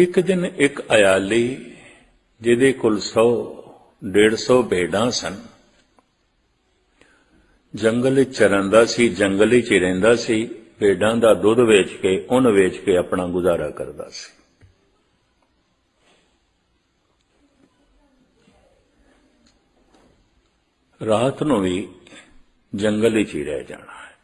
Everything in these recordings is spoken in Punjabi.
ਇੱਕ ਦਿਨ ਇੱਕ ਅਯਾਲੀ ਜਿਹਦੇ ਕੋਲ 100 150 ਭੇਡਾਂ ਸਨ। ਜੰਗਲ ਵਿੱਚ ਚਰੰਦਾ ਸੀ, ਜੰਗਲ ਵਿੱਚ ਹੀ ਰਹਿੰਦਾ ਸੀ, ਭੇਡਾਂ ਦਾ ਦੁੱਧ ਵੇਚ ਕੇ ਉਹਨ ਵੇਚ ਕੇ ਆਪਣਾ ਗੁਜ਼ਾਰਾ ਕਰਦਾ ਸੀ। ਰਾਤ ਨੂੰ ਵੀ ਜੰਗਲ ਵਿੱਚ ਹੀ ਰਹਿ ਜਾਣਾ ਹੈ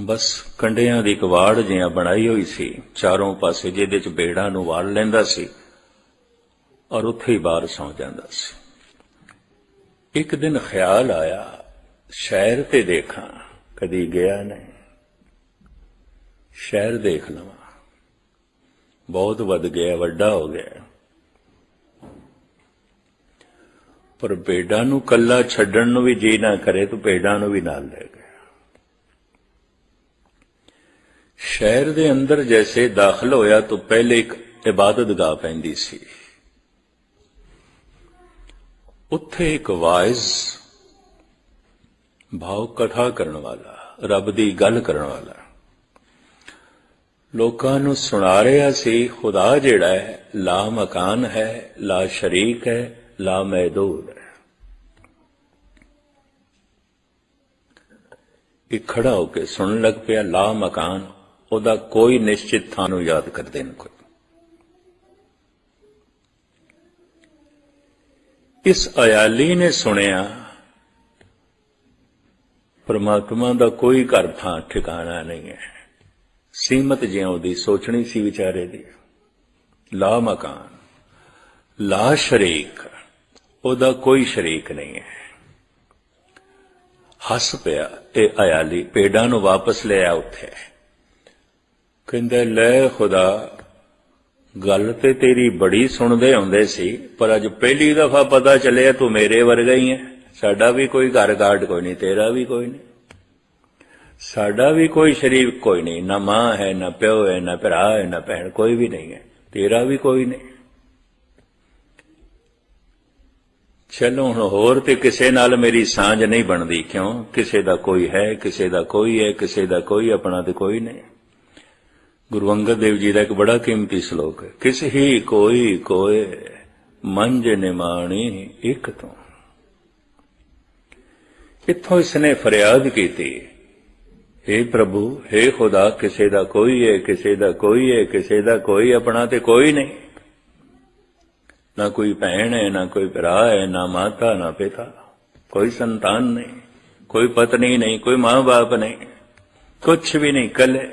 ਬਸ ਕੰਡਿਆਂ ਦੀ ਕਵਾੜ ਜਿਹਾ ਬਣਾਈ ਹੋਈ ਸੀ। ਚਾਰੋਂ ਪਾਸੇ ਜਿਹਦੇ ਚ ਬੇੜਾਂ ਨੂੰ ਵਾਲ ਲੈਂਦਾ ਸੀ ਔਰ ਉੱਥੇ ਹੀ ਬਾਹਰ ਸੌ ਜਾਂਦਾ ਸੀ। ਇੱਕ ਦਿਨ ਖਿਆਲ ਆਇਆ, ਸ਼ਹਿਰ ਤੇ ਦੇਖਾਂ, ਕਦੀ ਗਿਆ ਨਹੀਂ। ਸ਼ਹਿਰ ਦੇਖ ਲਵਾਂ। ਬਹੁਤ ਵੱਧ ਗਿਆ, ਵੱਡਾ ਹੋ ਗਿਆ। ਪਰ ਭੇਡਾਂ ਨੂੰ ਕੱਲਾ ਛੱਡਣ ਨੂੰ ਵੀ ਜੀ ਨਾ ਕਰੇ, ਤੂੰ ਭੇਡਾਂ ਨੂੰ ਵੀ ਨਾਲ ਲੈ ਗਿਆ ਸ਼ਹਿਰ ਦੇ ਅੰਦਰ ਜੈਸੇ ਦਾਖਲ ਹੋਇਆ ਤਾਂ ਪਹਿਲੇ ਇੱਕ ਇਬਾਦਤਗਾਹ ਪੈਂਦੀ ਸੀ। ਉੱਥੇ ਇੱਕ ਵਾਇਜ਼ ਭਾਵ ਕਥਾ ਕਰਨ ਵਾਲਾ, ਰੱਬ ਦੀ ਗੱਲ ਕਰਨ ਵਾਲਾ। ਲੋਕਾਂ ਨੂੰ ਸੁਣਾ ਰਿਹਾ ਸੀ, ਖੁਦਾ ਜਿਹੜਾ ਹੈ, ਲਾ ਮਕਾਨ ਹੈ, ਲਾ ਸ਼ਰੀਕ ਹੈ, ਲਾ ਮਹਿਦੂਦ ਹੈ। ਇਹ ਖੜਾ ਹੋ ਕੇ ਸੁਣਨ ਲੱਗ ਪਿਆ, ਲਾ ਮਕਾਨ। ਉਹਦਾ ਕੋਈ ਨਿਸ਼ਚਿਤ ਥਾਂ ਨੂੰ ਯਾਦ ਕਰਦੇ ਨੇ ਕੋਈ। ਇਸ ਅਯਾਲੀ ਨੇ ਸੁਣਿਆ, ਪਰਮਾਤਮਾ ਦਾ ਕੋਈ ਘਰ ਥਾਂ ਠਿਕਾਣਾ ਨਹੀਂ ਹੈ। ਸੀਮਤ ਜਿਉਂ ਉਹਦੀ ਸੋਚਣੀ ਸੀ ਵਿਚਾਰੇ ਦੀ। ਲਾ ਮਕਾਨ, ਲਾ ਸ਼ਰੀਕ, ਉਹਦਾ ਕੋਈ ਸ਼ਰੀਕ ਨਹੀਂ ਹੈ। ਹੱਸ ਪਿਆ ਇਹ ਅਯਾਲੀ ਪੇਡਾਂ ਨੂੰ ਵਾਪਸ ਲਿਆ ਉੱਥੇ। ਕਹਿੰਦਾ, ਲੈ ਖੁਦਾ, ਗੱਲ ਤੇ ਤੇਰੀ ਬੜੀ ਸੁਣਦੇ ਆਉਂਦੇ ਸੀ, ਪਰ ਅੱਜ ਪਹਿਲੀ ਦਫਾ ਪਤਾ ਚੱਲਿਆ ਤੂੰ ਮੇਰੇ ਵਰਗਾ ਹੀ ਹੈ ਸਾਡਾ ਵੀ ਕੋਈ ਘਰ ਗਾਰਡ ਕੋਈ ਨਹੀਂ, ਤੇਰਾ ਵੀ ਕੋਈ ਨਹੀਂ। ਸਾਡਾ ਵੀ ਕੋਈ ਸ਼ਰੀਕ ਕੋਈ ਨਹੀਂ, ਨਾ ਮਾਂ ਹੈ, ਨਾ ਪਿਓ ਹੈ, ਨਾ ਭਰਾ ਹੈ, ਨਾ ਭੈਣ, ਕੋਈ ਵੀ ਨਹੀਂ ਹੈ। ਤੇਰਾ ਵੀ ਕੋਈ ਨਹੀਂ। ਚਲੋ ਹੁਣ ਹੋਰ ਤੇ ਕਿਸੇ ਨਾਲ ਮੇਰੀ ਸਾਂਝ ਨਹੀਂ ਬਣਦੀ ਕਿਉਂ? ਕਿਸੇ ਦਾ ਕੋਈ ਹੈ, ਕਿਸੇ ਦਾ ਕੋਈ ਹੈ, ਕਿਸੇ ਦਾ ਕੋਈ ਆਪਣਾ ਤੇ ਕੋਈ ਨਹੀਂ। ਗੁਰੂ ਅੰਗਦ ਦੇਵ ਜੀ ਦਾ ਇੱਕ ਬੜਾ ਕੀਮਤੀ ਸ਼ਲੋਕ ਹੈ। ਕਿਸ ਹੀ ਕੋਈ ਕੋਏ ਮੰਜ ਨਿਮਾਣੀ ਇੱਕ ਤੋਂ। ਇੱਥੋਂ ਇਸਨੇ ਫਰਿਆਦ ਕੀਤੀ हे ਪ੍ਰਭੂ हे ਖੁਦਾ, ਕਿਸੇ ਦਾ ਕੋਈ ਹੈ, ਕਿਸੇ ਦਾ ਕੋਈ ਹੈ, ਕਿਸੇ ਦਾ ਕੋਈ ਆਪਣਾ ਤੇ ਕੋਈ ਨਹੀਂ। ਨਾ ਕੋਈ ਭੈਣ ਹੈ, ਨਾ ਕੋਈ ਭਰਾ ਹੈ, ਨਾ ਮਾਤਾ, ਨਾ ਪਿਤਾ, ਕੋਈ ਸੰਤਾਨ ਨਹੀਂ, ਕੋਈ ਪਤਨੀ ਨਹੀਂ, ਕੋਈ ਮਾਂ-ਬਾਪ ਨਹੀਂ, ਕੁਛ ਵੀ ਨਹੀਂ ਕੱਲੇ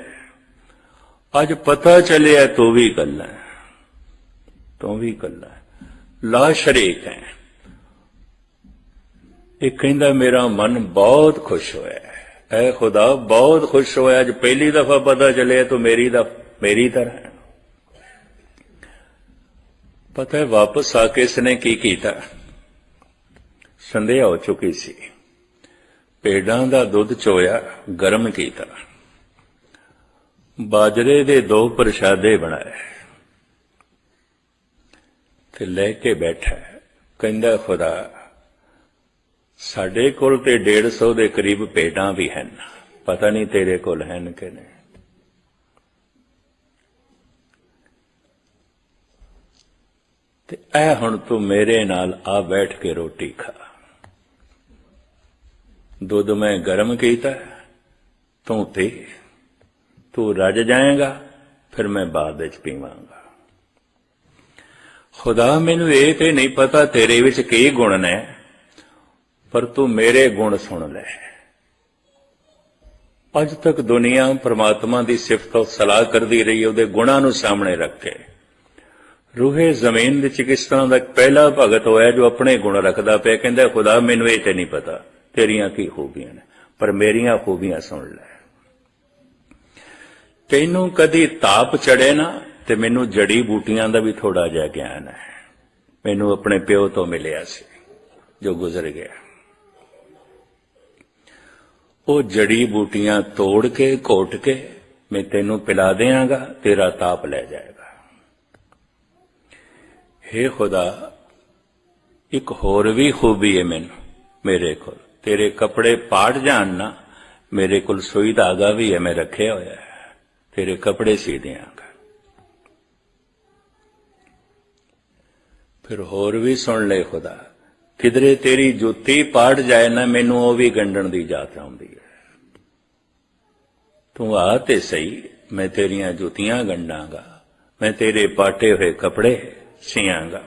ਅੱਜ ਪਤਾ ਚੱਲਿਆ ਤੂੰ ਵੀ ਕੱਲਾ ਹੈ ਤੂੰ ਵੀ ਕੱਲਾ ਲਾ ਸ਼ਰੀਕ ਹੈ ਇਹ ਕਹਿੰਦਾ ਮੇਰਾ ਮਨ ਬਹੁਤ ਖੁਸ਼ ਹੋਇਆ ਹੈ ਐ ਖੁਦਾ ਬਹੁਤ ਖੁਸ਼ ਹੋਇਆ, ਅੱਜ ਪਹਿਲੀ ਦਫਾ ਪਤਾ ਚੱਲਿਆ ਤੂੰ ਮੇਰੀ ਦਾ, ਮੇਰੀ ਤਰ੍ਹਾਂ ਹੈ ਪਤਾ ਹੈ ਵਾਪਸ ਆ ਕੇ ਇਸਨੇ ਕੀ ਕੀਤਾ? ਸੰਧਿਆ ਹੋ ਚੁੱਕੀ ਸੀ। ਪੇੜਾਂ ਦਾ ਦੁੱਧ ਚੋਇਆ, ਗਰਮ ਕੀਤਾ। ਬਾਜਰੇ ਦੇ ਦੋ ਪ੍ਰਸ਼ਾਦੇ ਬਣਾਏ। ਤੇ ਲੈ ਕੇ ਬੈਠਾ ਕਹਿੰਦਾ, ਖੁਦਾ, ਸਾਡੇ ਕੋਲ ਤੇ 150 ਦੇ ਕਰੀਬ ਪੇਡਾਂ ਵੀ ਹਨ। ਪਤਾ ਨਹੀਂ ਤੇਰੇ ਕੋਲ ਹਨ ਕਿ ਨਹੀਂ? ਤੇ ਐ ਹੁਣ ਤੂੰ ਮੇਰੇ ਨਾਲ ਆ ਬੈਠ ਕੇ ਰੋਟੀ ਖਾ। ਦੁੱਧ ਮੈਂ ਗਰਮ ਕੀਤਾ ਤੂੰ ਤੇ ਤੂੰ ਰਜ ਜਾਏਗਾ, ਫਿਰ ਮੈਂ ਬਾਅਦ ਵਿੱਚ ਪੀਵਾਂਗਾ। ਖੁਦਾ, ਮੈਨੂੰ ਇਹ ਤੇ ਨਹੀਂ ਪਤਾ ਤੇਰੇ ਵਿੱਚ ਕੀ ਗੁਣ ਨੇ, ਪਰ ਤੂੰ ਮੇਰੇ ਗੁਣ ਸੁਣ ਲੈ। ਅੱਜ ਤੱਕ ਦੁਨੀਆ ਪ੍ਰਮਾਤਮਾ ਦੀ ਸਿਫਤ ਔਰ ਸਲਾਹ ਕਰਦੀ ਰਹੀ, ਉਹਦੇ ਗੁਣਾਂ ਨੂੰ ਸਾਹਮਣੇ ਰੱਖ। ਕੇ ਰੂਹੇ ਜ਼ਮੀਨ ਵਿੱਚ ਕਿਸ ਤਰ੍ਹਾਂ ਦਾ ਪਹਿਲਾ ਭਗਤ ਹੋਇਆ ਜੋ ਆਪਣੇ ਗੁਣ ਰੱਖਦਾ ਪਿਆ, ਕਹਿੰਦਾ, ਖੁਦਾ, ਮੈਨੂੰ ਇਹ ਤੇ ਨਹੀਂ ਪਤਾ, ਤੇਰੀਆਂ ਕੀ ਖੂਬੀਆਂ ਨੇ, ਪਰ ਮੇਰੀਆਂ ਖੂਬੀਆਂ ਸੁਣ ਲੈ। ਤੈਨੂੰ ਕਦੀ ਤਾਪ ਚੜੇ ਨਾ ਤੇ ਮੈਨੂੰ ਜੜੀ ਬੂਟੀਆਂ ਦਾ ਵੀ ਥੋੜਾ ਜਿਹਾ ਗਿਆਨ ਹੈ। ਮੈਨੂੰ ਆਪਣੇ ਪਿਓ ਤੋਂ ਮਿਲਿਆ ਸੀ, ਜੋ ਗੁਜ਼ਰ ਗਿਆ। ਉਹ ਜੜੀ ਬੂਟੀਆਂ ਤੋੜ ਕੇ, ਘੋਟ ਕੇ, ਮੈਂ ਤੈਨੂੰ ਪਿਲਾ ਦੇਵਾਂਗਾ, ਤੇਰਾ ਤਾਪ ਲੈ ਜਾਏਗਾ। हे ਖੁਦਾ, ਇੱਕ ਹੋਰ ਵੀ ਖੂਬੀ ਹੈ ਮੈਨੂੰ, ਮੇਰੇ ਕੋਲ। ਤੇਰੇ ਕੱਪੜੇ ਪਾੜ ਜਾਣ ਨਾ, ਮੇਰੇ ਕੋਲ ਸੂਈ ਧਾਗਾ ਵੀ ਹੈ, ਮੈਂ ਰੱਖਿਆ ਹੋਇਆ ਹੈ ਤੇਰੇ ਕੱਪੜੇ ਸੀ ਦਿਆਂਗਾ ਫਿਰ ਹੋਰ ਵੀ ਸੁਣ ਲੈ ਖੁਦਾ, ਕਿਧਰੇ ਤੇਰੀ ਜੁੱਤੀ ਪਾੜ ਜਾਏ ਨਾ, ਮੈਨੂੰ ਉਹ ਵੀ ਗੰਢਣ ਦੀ ਜਾਤ ਆਉਂਦੀ ਹੈ। ਤੂੰ ਆ ਤੇ ਸਹੀ, ਮੈਂ ਤੇਰੀਆਂ ਜੁੱਤੀਆਂ ਗੰਡਾਂਗਾ ਮੈਂ ਤੇਰੇ ਪਾਟੇ ਹੋਏ ਕੱਪੜੇ ਸੀਆਂਗਾ।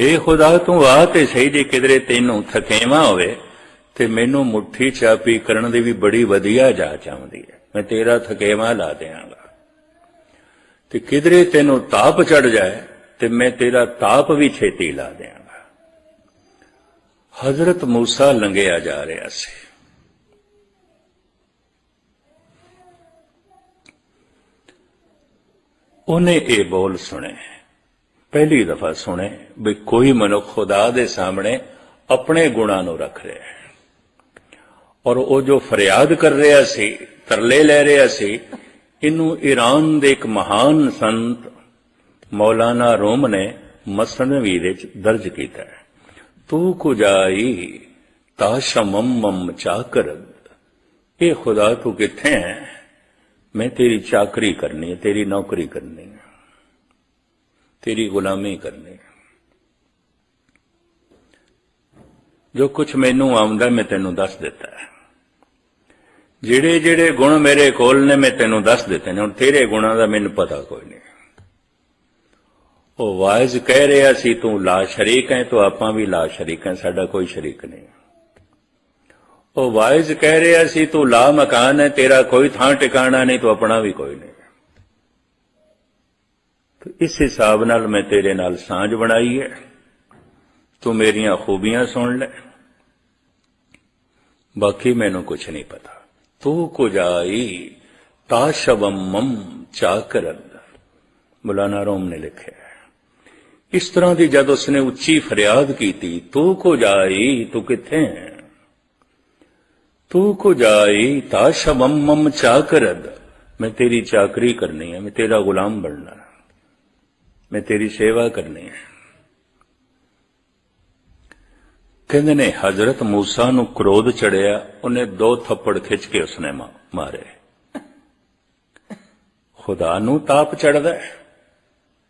ਏ ਖੁਦਾ, ਤੂੰ ਆ ਤੇ ਸਹੀ ਜੇ ਕਿਧਰੇ ਤੈਨੂੰ ਥਕੇਵਾ ਹੋਵੇ, ਤੇ ਮੈਨੂੰ ਮੁੱਠੀ ਚਾਪੀ ਕਰਨ ਦੀ ਵੀ ਬੜੀ ਵਧੀਆ ਜਾਚ ਆਉਂਦੀ ਹੈ। ਮੈਂ ਤੇਰਾ ਥਕੇਵਾ ਲਾ ਦਿਆਂਗਾ। ਤੇ ਕਿਧਰੇ ਤੈਨੂੰ ਤਾਪ ਚੜ ਜਾਏ, ਤੇ ਮੈਂ ਤੇਰਾ ਤਾਪ ਵੀ ਛੇਤੀ ਲਾ ਦਿਆਂਗਾ। ਹਜ਼ਰਤ ਮੂਸਾ ਲੰਘਿਆ ਜਾ ਰਿਹਾ ਸੀ। ਉਹਨੇ ਇਹ ਬੋਲ ਸੁਣੇ। ਪਹਿਲੀ ਦਫਾ ਸੁਣੇ ਵੀ ਕੋਈ ਮਨੁੱਖ ਖੁਦਾ ਦੇ ਸਾਹਮਣੇ ਆਪਣੇ ਗੁਣਾਂ ਨੂੰ ਰੱਖ ਰਿਹਾ ਹੈ। ਔਰ ਉਹ ਜੋ ਫਰਿਆਦ ਕਰ ਰਿਹਾ ਸੀ, ਤਰਲੇ ਲੈ ਰਿਹਾ ਸੀ, ਇਹਨੂੰ ਈਰਾਨ ਦੇ ਇੱਕ ਮਹਾਨ ਸੰਤ ਮੌਲਾਨਾ ਰੋਮ ਨੇ ਮਸਨਵੀ ਵਿੱਚ ਦਰਜ ਕੀਤਾ ਹੈ। ਤੂੰ ਕੁਜਾਈ ਤਾਸ਼ਮਮ ਚਾਕਰ ਇਹ ਖੁਦਾ ਤੂੰ ਕਿੱਥੇ ਹੈ? ਮੈਂ ਤੇਰੀ ਚਾਕਰੀ ਕਰਨੀ ਹੈ, ਤੇਰੀ ਨੌਕਰੀ ਕਰਨੀ ਹੈ। ਤੇਰੀ ਗੁਲਾਮੀ ਕਰਨੀ ਹੈ। ਜੋ ਕੁਝ ਮੈਨੂੰ ਆਉਂਦਾ ਮੈਂ ਤੈਨੂੰ ਦੱਸ ਦਿੱਤਾ ਹੈ। ਜਿਹੜੇ ਜਿਹੜੇ ਗੁਣ ਮੇਰੇ ਕੋਲ ਨੇ, ਮੈਂ ਤੈਨੂੰ ਦੱਸ ਦਿੱਤੇ ਨੇ। ਹੁਣ ਤੇਰੇ ਗੁਣਾਂ ਦਾ ਮੈਨੂੰ ਪਤਾ ਕੋਈ ਨਹੀਂ। ਉਹ ਵਾਇਜ਼ ਕਹਿ ਰਿਹਾ ਸੀ, ਤੂੰ ਲਾ ਸ਼ਰੀਕ ਹੈ, ਤੂੰ ਆਪਾਂ ਵੀ ਲਾ ਸ਼ਰੀਕ ਹੈ, ਸਾਡਾ ਕੋਈ ਸ਼ਰੀਕ ਨਹੀਂ ਉਹ ਵਾਇਜ਼ ਕਹਿ ਰਿਹਾ ਸੀ, ਤੂੰ ਲਾ ਮਕਾਨ ਹੈ, ਤੇਰਾ ਕੋਈ ਥਾਂ ਟਿਕਾਣਾ ਨਹੀਂ, ਤੂੰ ਆਪਣਾ ਵੀ ਕੋਈ ਨਹੀਂ ਤੇ ਇਸ ਹਿਸਾਬ ਨਾਲ ਮੈਂ ਤੇਰੇ ਨਾਲ ਸਾਂਝ ਬਣਾਈ ਹੈ। ਤੂੰ ਮੇਰੀਆਂ ਖੂਬੀਆਂ ਸੁਣ ਲੈ। ਬਾਕੀ ਮੈਨੂੰ ਕੁਝ ਨਹੀਂ ਪਤਾ। ਤੂੰ ਕੁਜਾਈ ਤਾਸ਼ਵਮਮ ਚਾਕਰਨ ਮੌਲਾਨਾ ਰੋਮ ਨੇ ਲਿਖਿਆ ਇਸ ਤਰ੍ਹਾਂ ਦੀ ਜਦ ਉਸਨੇ ਉੱਚੀ ਫਰਿਆਦ ਕੀਤੀ, ਤੂੰ ਕੋ ਜਾਈ ਤੂੰ ਕਿੱਥੇ ਹੈ? ਤੂੰ ਕੋ ਜਾਈ ਤਾਸ਼ਵਮਮ ਚਾਕਰਦ ਮੈਂ ਤੇਰੀ ਚਾਕਰੀ ਕਰਨੀ ਹੈ, ਮੈਂ ਤੇਰਾ ਗੁਲਾਮ ਬਣਨਾ ਮੈਂ ਤੇਰੀ ਸੇਵਾ ਕਰਨੀ ਹੈ। ਕਹਿੰਦੇ ਨੇ, ਹਜ਼ਰਤ ਮੂਸਾ ਨੂੰ ਕ੍ਰੋਧ ਚੜਿਆ, ਉਹਨੇ ਦੋ ਥੱਪੜ ਖਿੱਚ ਕੇ ਉਸਨੇ ਮਾਰੇ। ਖੁਦਾ ਨੂੰ ਤਾਪ ਚੜਦਾ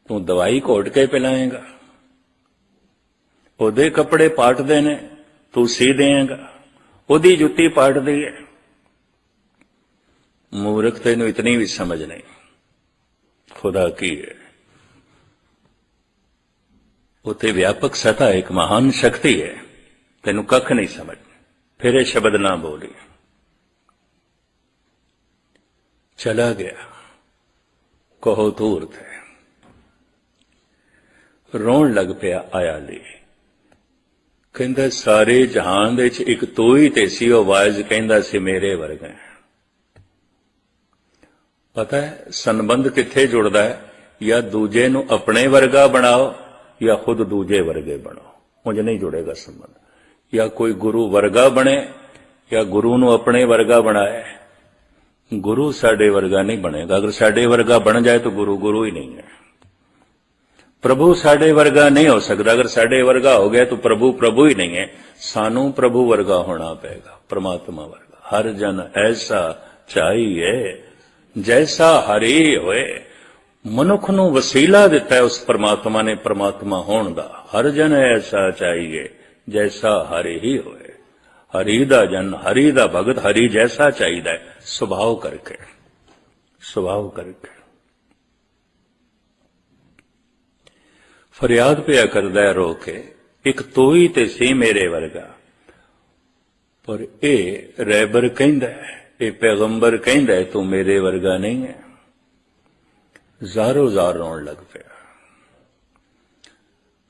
ਤੂੰ ਦਵਾਈ ਘੋਟ ਕੇ ਪਿਲਾਏਗਾ। ਉਹਦੇ ਕੱਪੜੇ ਪਾਟਦੇ ਨੇ, ਤੂੰ ਸੀ ਦੇਏਗਾ ਉਹਦੀ ਜੁੱਤੀ ਪਾਟਦੀ ਹੈ। ਮੂਰਖ ਤੈਨੂੰ ਇਤਨੀ ਵੀ ਸਮਝ ਨਹੀਂ। ਖੁਦਾ ਕੀ ਹੈ? ਉਤੇ ਵਿਆਪਕ ਸਤਾ ਇੱਕ ਮਹਾਨ ਸ਼ਕਤੀ ਹੈ। ਤੈਨੂੰ ਕੱਖ ਨਹੀਂ ਸਮਝ। ਫਿਰ ਇਹ ਸ਼ਬਦ ਨਾ ਬੋਲੀ। ਚਲਾ ਗਿਆ। ਕਹੋ ਦੂਰ ਤੇ। ਰੋਣ ਲੱਗ ਪਿਆ ਆਇਆ ਲਈ ਕਹਿੰਦਾ, ਸਾਰੇ ਜਹਾਨ ਦੇ ਵਿੱਚ ਇੱਕ ਤੂੰ ਹੀ ਤੇ ਸੀ, ਉਹ ਵਾਇਜ਼ ਕਹਿੰਦਾ ਸੀ, ਮੇਰੇ ਵਰਗਾ। ਪਤਾ ਹੈ, ਸੰਬੰਧ ਕਿੱਥੇ ਜੁੜਦਾ ਹੈ? ਜਾਂ ਦੂਜੇ ਨੂੰ ਆਪਣੇ ਵਰਗਾ ਬਣਾਓ, ਜਾਂ ਖੁਦ ਦੂਜੇ ਵਰਗੇ ਬਣੋ ਉਂਝ ਨਹੀਂ ਜੁੜੇਗਾ ਸੰਬੰਧ। ਜਾਂ ਕੋਈ ਗੁਰੂ ਵਰਗਾ ਬਣੇ ਜਾਂ ਗੁਰੂ ਨੂੰ ਆਪਣੇ ਵਰਗਾ ਬਣਾਏ ਗੁਰੂ ਸਾਡੇ ਵਰਗਾ ਨਹੀਂ ਬਣੇਗਾ। ਅਗਰ ਸਾਡੇ ਵਰਗਾ ਬਣ ਜਾਏ ਤਾਂ ਗੁਰੂ ਗੁਰੂ ਹੀ ਨਹੀਂ ਹੈ। ਪ੍ਰਭੂ ਸਾਡੇ ਵਰਗਾ ਨਹੀਂ ਹੋ ਸਕਦਾ। ਅਗਰ ਸਾਡੇ ਵਰਗਾ ਹੋ ਗਿਆ ਤਾਂ ਪ੍ਰਭੂ ਪ੍ਰਭੂ ਹੀ ਨਹੀਂ ਹੈ। ਸਾਨੂੰ ਪ੍ਰਭੂ ਵਰਗਾ ਹੋਣਾ ਪਏਗਾ। ਪ੍ਰਮਾਤਮਾ ਵਰਗਾ। ਹਰ ਜਨ ਐਸਾ ਚਾਹੀਏ, ਜੈਸਾ ਹਰੀ ਹੋਏ। ਮਨੁੱਖ ਨੂੰ ਵਸੀਲਾ ਦਿੱਤਾ ਉਸ ਪ੍ਰਮਾਤਮਾ ਨੇ। ਪ੍ਰਮਾਤਮਾ ਹੋਣ ਦਾ। ਹਰ ਜਨ ਐਸਾ ਚਾਹੀਏ। ਜੈਸਾ ਹਰੀ ਹੀ ਹੋਏ ਹਰੀ ਦਾ ਜਨ ਹਰੀ ਦਾ ਭਗਤ ਹਰੀ ਜੈਸਾ ਚਾਹੀਦਾ ਹੈ ਸੁਭਾਅ ਕਰਕੇ ਸੁਭਾਅ ਕਰਕੇ ਫਰਿਆਦ ਪਿਆ ਕਰਦਾ ਹੈ ਰੋ ਕੇ ਇੱਕ ਤੋਈ ਤੇ ਸੀ ਮੇਰੇ ਵਰਗਾ ਪਰ ਇਹ ਰੈਬਰ ਕਹਿੰਦਾ ਇਹ ਪੈਗੰਬਰ ਕਹਿੰਦਾ ਤੂੰ ਮੇਰੇ ਵਰਗਾ ਨਹੀਂ ਹੈ ਜ਼ਾਰੋ ਜ਼ਾਰ ਰੋਣ ਲੱਗ ਪਿਆ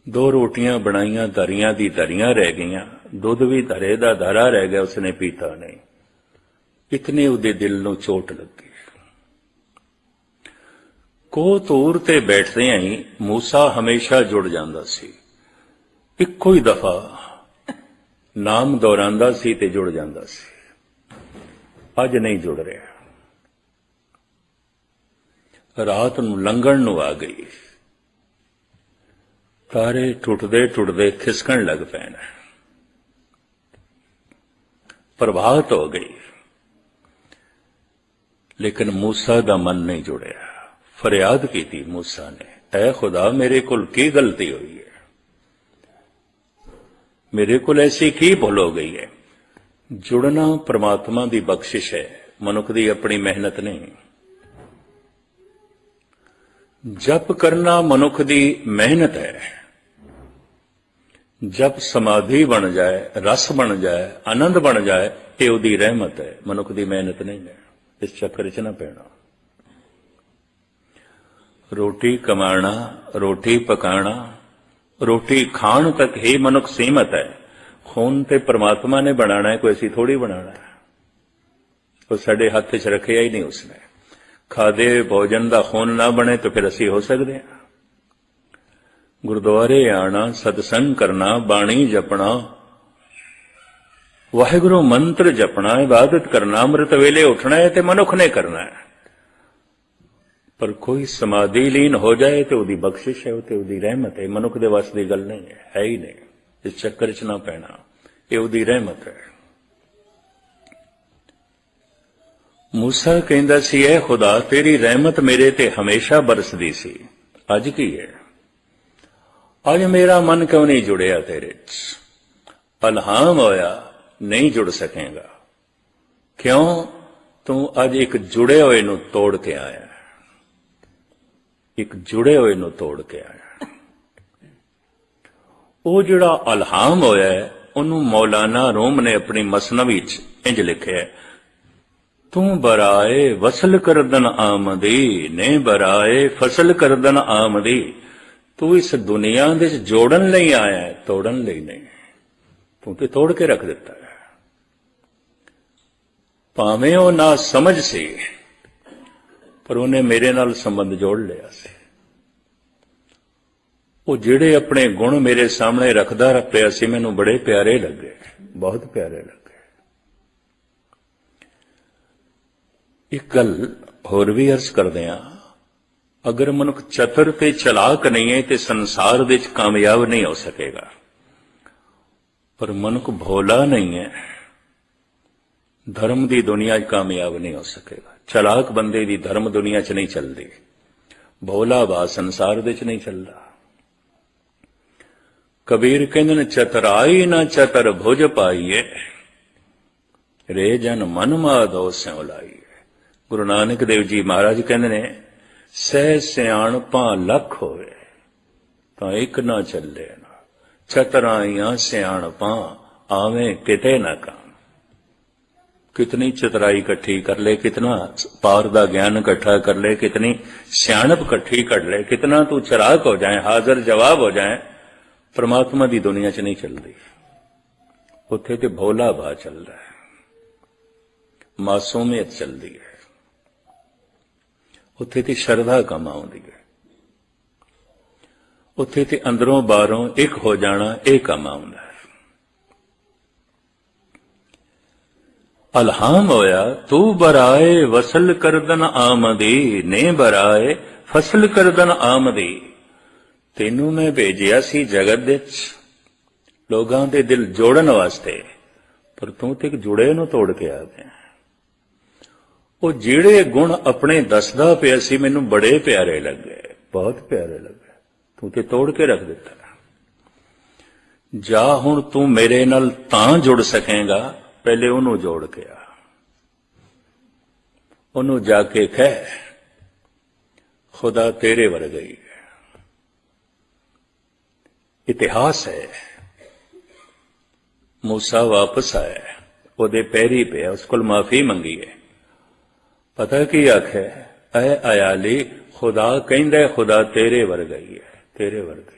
ਦੋ ਰੋਟੀਆਂ ਬਣਾਈਆਂ, ਦਰੀਆਂ ਦੀ ਦਰੀਆਂ ਰਹਿ ਗਈਆਂ। ਦੁੱਧ ਵੀ ਧਰੇ ਦਾ ਧਰਾ ਰਹਿ ਗਿਆ, ਉਸਨੇ ਪੀਤਾ ਨਹੀਂ। ਇਤਨੇ ਉਹਦੇ ਦਿਲ ਨੂੰ ਚੋਟ ਲੱਗੀ। ਕੋ ਤੂਰ ਤੇ ਬੈਠਦੇ ਹੀ ਮੂਸਾ ਹਮੇਸ਼ਾ ਜੁੜ ਜਾਂਦਾ ਸੀ। ਇੱਕੋ ਹੀ ਦਫਾ ਨਾਮ ਦੁਹਰਾਉਂਦਾ ਸੀ ਤੇ ਜੁੜ ਜਾਂਦਾ ਸੀ। ਅੱਜ ਨਹੀਂ ਜੁੜ ਰਿਹਾ। ਰਾਤ ਨੂੰ ਲੰਘਣ ਨੂੰ ਆ ਗਈ। ਤਾਰੇ ਟੁੱਟਦੇ ਟੁੱਟਦੇ ਖਿਸਕਣ ਲੱਗ ਪੈਣ। ਪ੍ਰਭਾਤ ਹੋ ਗਈ। ਲੇਕਿਨ ਮੂਸਾ ਦਾ ਮਨ ਨਹੀਂ ਜੁੜਿਆ। ਫਰਿਆਦ ਕੀਤੀ ਮੂਸਾ ਨੇ, ਐ ਖੁਦਾ, ਮੇਰੇ ਕੋਲ ਕੀ ਗਲਤੀ ਹੋਈ ਹੈ? ਮੇਰੇ ਕੋਲ ਐਸੀ ਕੀ ਭੁੱਲ ਹੋ ਗਈ ਹੈ? ਜੁੜਨਾ ਪ੍ਰਮਾਤਮਾ ਦੀ ਬਖਸ਼ਿਸ਼ ਹੈ, ਮਨੁੱਖ ਦੀ ਆਪਣੀ ਮਿਹਨਤ ਨਹੀਂ। ਜਪ ਕਰਨਾ ਮਨੁੱਖ ਦੀ ਮਿਹਨਤ ਹੈ। ਜਬ ਸਮਾਧੀ ਬਣ ਜਾਏ, ਰਸ ਬਣ ਜਾਏ, ਆਨੰਦ ਬਣ ਜਾਏ, ਇਹ ਉਹਦੀ ਰਹਿਮਤ ਹੈ। ਮਨੁੱਖ ਦੀ ਮਿਹਨਤ ਨਹੀਂ ਹੈ ਇਸ ਚੱਕਰ 'ਚ ਨਾ ਪੈਣਾ। ਰੋਟੀ ਕਮਾਣਾ ਰੋਟੀ ਪਕਾਣਾ ਰੋਟੀ ਖਾਣ ਤੱਕ ਹੀ ਮਨੁੱਖ ਸੀਮਤ ਹੈ। ਖੂਨ ਤੇ ਪ੍ਰਮਾਤਮਾ ਨੇ ਬਣਾਣਾ ਹੈ, ਕੋਈ ਅਸੀਂ ਥੋੜੀ ਬਣਾਣਾ ਹੈ। ਉਹ ਸਾਡੇ ਹੱਥ 'ਚ ਰੱਖਿਆ ਹੀ ਨਹੀਂ ਉਸਨੇ। ਖਾਦੇ, ਭੋਜਨ ਦਾ ਖੂਨ ਨਾ ਬਣੇ ਤਾਂ ਫਿਰ ਅਸੀਂ ਹੋ ਸਕਦੇ ਹਾਂ। ਗੁਰਦੁਆਰੇ ਆਣਾ, ਸਤਸੰਗ ਕਰਨਾ, ਬਾਣੀ ਜਪਣਾ। ਵਾਹਿਗੁਰੂ ਮੰਤਰ ਜਪਣਾ, ਇਬਾਦਤ ਕਰਨਾ, ਅੰਮ੍ਰਿਤ ਵੇਲੇ ਉੱਠਣਾ ਹੈ ਤੇ ਮਨੁੱਖ ਨੇ ਕਰਨਾ ਹੈ। ਪਰ ਕੋਈ ਸਮਾਧੀ ਲੀਨ ਹੋ ਜਾਏ ਤੇ ਉਹਦੀ ਬਖਸ਼ਿਸ਼ ਹੈ, ਤੇ ਉਹਦੀ ਰਹਿਮਤ ਹੈ। ਮਨੁੱਖ ਦੇ ਵੱਸ ਦੀ ਗੱਲ ਨਹੀਂ ਹੈ ਹੈ ਹੀ ਨਹੀਂ। ਇਸ ਚੱਕਰ 'ਚ ਨਾ ਪੈਣਾ, ਇਹ ਉਹਦੀ ਰਹਿਮਤ ਹੈ। ਮੂਸਾ ਕਹਿੰਦਾ ਸੀ ਐ ਖੁਦਾ ਤੇਰੀ ਰਹਿਮਤ ਮੇਰੇ ਤੇ ਹਮੇਸ਼ਾ ਬਰਸਦੀ ਸੀ। ਅੱਜ ਕੀ ਹੈ? ਅੱਜ ਮੇਰਾ ਮਨ ਕਿਉਂ ਨਹੀਂ ਜੁੜਿਆ ਤੇਰੇ 'ਚ? ਅਲਹਾਮ ਹੋਇਆ ਨਹੀਂ ਜੁੜ ਸਕੇਗਾ। ਕਿਉਂ? ਤੂੰ ਅੱਜ ਇੱਕ ਜੁੜੇ ਹੋਏ ਨੂੰ ਤੋੜ ਕੇ ਆਇਆ ਇੱਕ ਜੁੜੇ ਹੋਏ ਨੂੰ ਤੋੜ ਕੇ ਆਇਆ ਉਹ ਜਿਹੜਾ ਅਲਹਾਮ ਹੋਇਆ ਉਹਨੂੰ ਮੌਲਾਨਾ ਰੋਮ ਨੇ ਆਪਣੀ ਮਸਨਵੀ ਚ ਇੰਜ ਲਿਖਿਆ ਹੈ, ਤੂੰ ਬਰਾਏ ਵਸਲ ਕਰਦਨ ਆਮਦੀ ਨੇ ਬਰਾਏ ਫਸਲ ਕਰਦਨ ਆਮਦੀ ਤੂੰ ਇਸ ਦੁਨੀਆ ਦੇ ਵਿੱਚ ਜੋੜਨ ਲਈ ਆਇਆ ਹੈ, ਤੋੜਨ ਲਈ ਨਹੀਂ। ਤੂੰ ਤੇ ਤੋੜ ਕੇ ਰੱਖ ਦਿੱਤਾ ਹੈ। ਭਾਵੇਂ ਉਹ ਨਾ ਸਮਝ ਸੀ, ਪਰ ਉਹਨੇ ਮੇਰੇ ਨਾਲ ਸੰਬੰਧ ਜੋੜ ਲਿਆ ਸੀ। ਉਹ ਜਿਹੜੇ ਆਪਣੇ ਗੁਣ ਮੇਰੇ ਸਾਹਮਣੇ ਰੱਖਦਾ ਪਿਆ ਸੀ, ਮੈਨੂੰ ਬੜੇ ਪਿਆਰੇ ਲੱਗੇ, ਬਹੁਤ ਪਿਆਰੇ ਲੱਗੇ। ਇੱਕ ਗੱਲ ਹੋਰ ਵੀ ਅਰਜ਼ ਕਰਦੇ ਆ ਅਗਰ ਮਨੁੱਖ ਚਤਰ ਤੇ ਚਲਾਕ ਨਹੀਂ ਹੈ ਤੇ ਸੰਸਾਰ ਵਿੱਚ ਕਾਮਯਾਬ ਨਹੀਂ ਹੋ ਸਕੇਗਾ। ਪਰ ਮਨੁੱਖ ਭੋਲਾ ਨਹੀਂ ਹੈ। ਧਰਮ ਦੀ ਦੁਨੀਆ 'ਚ ਕਾਮਯਾਬ ਨਹੀਂ ਹੋ ਸਕੇਗਾ। ਚਲਾਕ ਬੰਦੇ ਦੀ ਧਰਮ ਦੁਨੀਆ 'ਚ ਨਹੀਂ ਚੱਲਦੀ। ਭੋਲਾ ਬਾ ਸੰਸਾਰ ਵਿੱਚ ਨਹੀਂ ਚੱਲਦਾ। ਕਬੀਰ ਕਹਿੰਦੇ ਨੇ ਚਤਰਾਈ ਨਾ ਚਤਰ ਭੁਜ ਪਾਈਏ। ਰੇ ਜਨ ਮਨ ਮਾਦੋ ਸਿਉ ਲਾਈਏ। ਗੁਰੂ ਨਾਨਕ ਦੇਵ ਜੀ ਮਹਾਰਾਜ ਕਹਿੰਦੇ ਨੇ ਸਹਿ ਸਿਆਣਪਾਂ ਲੱਖ ਹੋਵੇ ਤਾਂ ਇੱਕ ਨਾ ਚੱਲੇ ਨਾ ਚਤਰਾਈਆਂ ਸਿਆਣਪਾਂ ਆਵੇਂ ਕਿਤੇ ਨਾ ਕੰਮ कितनी चतुराई इकट्ठी कर ले कितना पार का ज्ञान इकट्ठा कर ले कितनी सियाणप इकट्ठी कर ले कितना तू चराक हो जाए हाजिर जवाब हो जाए परमात्मा की दुनिया च नहीं चलती ਉੱਥੇ ਤੇ ਭੋਲਾ ਭਾ ਚੱਲਦਾ ਹੈ ਮਾਸੂਮੀਅਤ ਚੱਲਦੀ ਹੈ ਉੱਥੇ ਤੇ ਸ਼ਰਧਾ ਕੰਮ ਆਉਂਦੀ ਹੈ। ਉੱਥੇ ਤੇ ਅੰਦਰੋਂ ਬਾਹਰੋਂ ਇੱਕ ਹੋ ਜਾਣਾ, ਇਹ ਕੰਮ ਆਉਂਦਾ ਹੈ। ਅਲਹਾਮ ਹੋਇਆ, ਤੂੰ ਬਰਾਏ ਵਸਲ ਕਰਦਨ ਆਮਦੀ, ਨੇ ਬਰਾਏ ਫਸਲ ਕਰਦਨ ਆਮਦੀ। ਤੈਨੂੰ ਮੈਂ ਭੇਜਿਆ ਸੀ ਜਗਤ ਦੇ ਵਿੱਚ, ਲੋਕਾਂ ਦੇ ਦਿਲ ਜੋੜਨ ਵਾਸਤੇ, ਪਰ ਤੂੰ ਤੇ ਇੱਕ ਜੁੜੇ ਨੂੰ ਤੋੜ ਕੇ ਆ ਗਿਆ। ਉਹ ਜਿਹੜੇ ਗੁਣ ਆਪਣੇ ਦੱਸਦਾ ਪਿਆ ਸੀ, ਮੈਨੂੰ ਬੜੇ ਪਿਆਰੇ ਲੱਗੇ, ਬਹੁਤ ਪਿਆਰੇ ਲੱਗੇ। ਤੂੰ ਤੇ ਤੋੜ ਕੇ ਰੱਖ ਦਿੱਤਾ। ਜਾ ਹੁਣ ਤੂੰ ਮੇਰੇ ਨਾਲ ਤਾਂ ਜੁੜ ਸਕੇਗਾ, ਪਹਿਲੇ ਉਹਨੂੰ ਜੋੜ ਕੇ ਆ। ਉਹਨੂੰ ਜਾ ਕੇ ਕਹਿ, ਖੁਦਾ ਤੇਰੇ ਵਰਗਾ ਹੀ ਇਤਿਹਾਸ ਹੈ। ਮੂਸਾ ਵਾਪਸ ਆਇਆ। ਉਹਦੇ ਪੈਰੀ ਪਿਆ, ਉਸ ਕੋਲ ਮਾਫੀ ਮੰਗੀ ਹੈ। ਪਤਾ ਕੀ ਆਖਿਆ ਐ ਆਇਆਲੀ ਖੁਦਾ ਕਹਿੰਦਾ ਖੁਦਾ ਤੇਰੇ ਵਰਗਾ ਹੀ ਹੈ ਤੇਰੇ ਵਰਗਾ